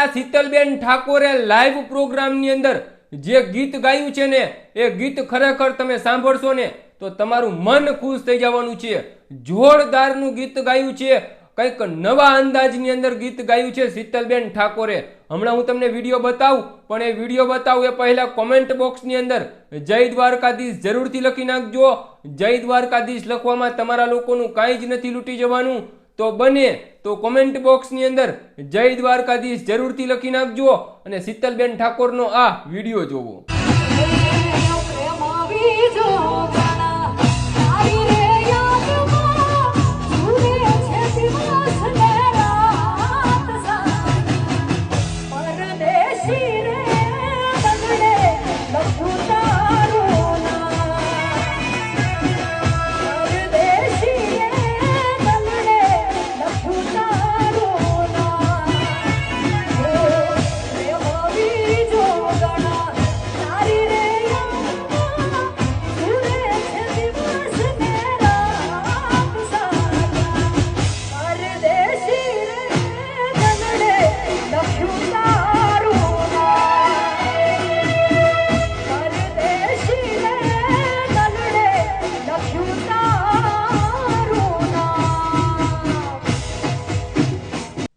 આ શીતલબેન ઠાકોરે લાઈવ પ્રોગ્રામની અંદર જે ગીત ગાયું છે ને, એ ગીત ખરેખર તમે સાંભળશો ને, તો તમારું મન ખુશ થઈ જવાનું છે. જોરદારનું ગીત ગાયું છે. કંઈક નવા અંદાજની અંદર ગીત ગાયું છે શીતલબેન ઠાકોરે. હમણાં હું તમને વીડિયો બતાવું, પણ એ વીડિયો બતાવું એ પહેલાં કોમેન્ટ બોક્સની અંદર જય દ્વારકાધીશ જરૂરથી લખી નાખજો. જય દ્વારકાધીશ લખવામાં તમારા લોકોનું કાંઈ જ નથી લૂંટી જવાનું. તો બને તો કોમેન્ટ બોક્સની અંદર જય દ્વારકાધીશ જરૂરથી લખી નાખજો અને શીતલબેન ઠાકોરનો આ વીડિયો જોવો.